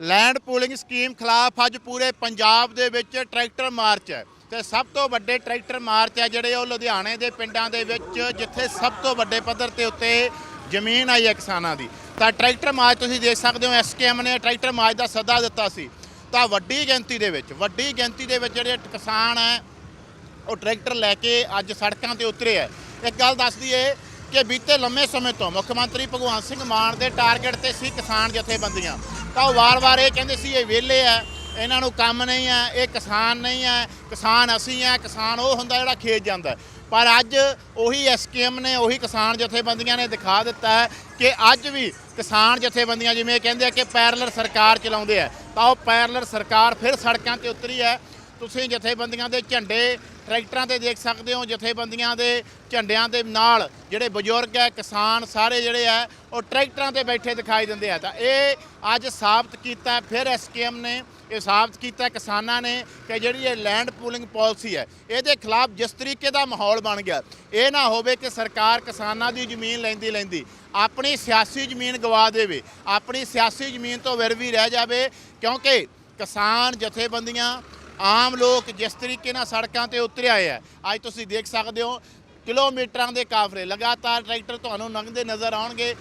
Land pooling scheme ਖਿਲਾਫ ਅੱਜ ਪੂਰੇ ਪੰਜਾਬ ਦੇ ਵਿੱਚ ਟਰੈਕਟਰ ਮਾਰਚ ਹੈ ਤੇ ਸਭ ਤੋਂ ਵੱਡੇ ਟਰੈਕਟਰ ਮਾਰਚ ਹੈ ਜਿਹੜੇ ਉਹ ਲੁਧਿਆਣੇ ਦੇ ਪਿੰਡਾਂ ਦੇ ਵਿੱਚ, ਜਿੱਥੇ ਸਭ ਤੋਂ ਵੱਡੇ ਪੱਧਰ ਤੇ ਉੱਤੇ ਜ਼ਮੀਨ ਆਈ ਹੈ ਕਿਸਾਨਾਂ ਦੀ। ਤਾਂ ਟਰੈਕਟਰ ਮਾਰਚ ਤੁਸੀਂ ਦੇਖ ਸਕਦੇ ਹੋ ਐਸਕੇਐਮ ਨੇ ਟਰੈਕਟਰ ਮਾਰਚ ਦਾ ਸੱਦਾ ਦਿੱਤਾ ਸੀ। ਤਾਂ ਵੱਡੀ ਗਿਣਤੀ ਦੇ ਵਿੱਚ, ਵੱਡੀ ਗਿਣਤੀ ਦੇ ਵਿੱਚ ਜਿਹੜੇ ਕਿਸਾਨ ਹੈ, ਉਹ ਟਰੈਕਟਰ ਲੈ ਕੇ ਅੱਜ ਸੜਕਾਂ ਤੇ ਉਤਰੇ ਹੈ। ਇੱਕ ਗੱਲ ਦੱਸ ਦਈਏ ਕਿ ਬੀਤੇ ਲੰਮੇ ਸਮੇਂ ਤੋਂ ਮੁੱਖ ਮੰਤਰੀ ਭਗਵੰਤ ਸਿੰਘ ਮਾਨ ਦੇ ਟਾਰਗੇਟ ਤੇ ਸੀ ਕਿਸਾਨ ਜਥੇਬੰਦੀਆਂ। ਤਾਂ ਉਹ ਵਾਰ-ਵਾਰ ਇਹ ਕਹਿੰਦੇ ਸੀ, ਇਹ ਵਿਹਲੇ ਆ, ਇਹਨਾਂ ਨੂੰ ਕੰਮ ਨਹੀਂ ਹੈ ਇਹ ਕਿਸਾਨ ਨਹੀਂ ਹੈ ਕਿਸਾਨ ਅਸੀਂ ਆ, ਕਿਸਾਨ ਉਹ ਹੁੰਦਾ ਜਿਹੜਾ ਖੇਤ ਜਾਂਦਾ। ਪਰ ਅੱਜ ਉਹੀ ਐਸਕੇਐਮ ਨੇ, ਉਹੀ ਕਿਸਾਨ ਜਥੇਬੰਦੀਆਂ ਨੇ ਦਿਖਾ ਦਿੱਤਾ ਹੈ ਕਿ ਅੱਜ ਵੀ ਕਿਸਾਨ ਜਥੇਬੰਦੀਆਂ ਜਿਵੇਂ ਕਹਿੰਦੇ ਆ ਕਿ ਪੈਰਲਰ ਸਰਕਾਰ ਚਲਾਉਂਦੇ ਆ, ਤਾਂ ਉਹ ਪੈਰਲਰ ਸਰਕਾਰ ਫਿਰ ਸੜਕਾਂ ਤੇ ਉਤਰੀ ਹੈ ਤੁਸੀਂ ਜਥੇਬੰਦੀਆਂ ਦੇ ਝੰਡੇ ਟਰੈਕਟਰਾਂ ਤੇ ਦੇਖ ਸਕਦੇ ਹੋ, ਜਥੇਬੰਦੀਆਂ ਦੇ ਝੰਡਿਆਂ ਦੇ ਨਾਲ ਜਿਹੜੇ ਬਜ਼ੁਰਗ ਹੈ, ਕਿਸਾਨ ਸਾਰੇ ਜਿਹੜੇ ਆ ਉਹ ਟਰੈਕਟਰਾਂ ਤੇ ਬੈਠੇ ਦਿਖਾਈ ਦਿੰਦੇ ਆ। ਤਾਂ ਇਹ ਅੱਜ ਸਾਬਤ ਕੀਤਾ ਫਿਰ ਐਸਕੇਐਮ ਨੇ ਇਹ ਸਾਬਤ ਕੀਤਾ ਕਿਸਾਨਾਂ ਨੇ ਕਿ ਜਿਹੜੀ ਇਹ ਲੈਂਡ ਪੂਲਿੰਗ ਪਾਲਿਸੀ ਹੈ, ਇਹਦੇ ਖਿਲਾਫ ਜਿਸ ਤਰੀਕੇ ਦਾ ਮਾਹੌਲ ਬਣ ਗਿਆ, ਇਹ ਨਾ ਹੋਵੇ ਕਿ ਸਰਕਾਰ ਕਿਸਾਨਾਂ ਦੀ ਜ਼ਮੀਨ ਲੈਂਦੀ ਲੈਂਦੀ, ਆਪਣੀ ਸਿਆਸੀ ਜ਼ਮੀਨ ਗਵਾ ਦੇਵੇ, ਆਪਣੀ ਸਿਆਸੀ ਜ਼ਮੀਨ ਤੋਂ ਵਿਰਵੀ ਰਹਿ ਜਾਵੇ, ਕਿਉਂਕਿ ਕਿਸਾਨ ਜਥੇਬੰਦੀਆਂ ਆਮ ਲੋਕ ਜਿਸ ਤਰੀਕੇ ਨਾਲ ਸੜਕਾਂ ਤੇ ਉਤਰਿਆ ਹੈ, ਅੱਜ ਤੁਸੀਂ ਦੇਖ ਸਕਦੇ ਹੋ ਕਿਲੋਮੀਟਰਾਂ ਦੇ ਕਾਫਲੇ, ਲਗਾਤਾਰ ਟਰੈਕਟਰ ਤੁਹਾਨੂੰ ਲੰਘਦੇ ਨਜ਼ਰ ਆਉਣਗੇ।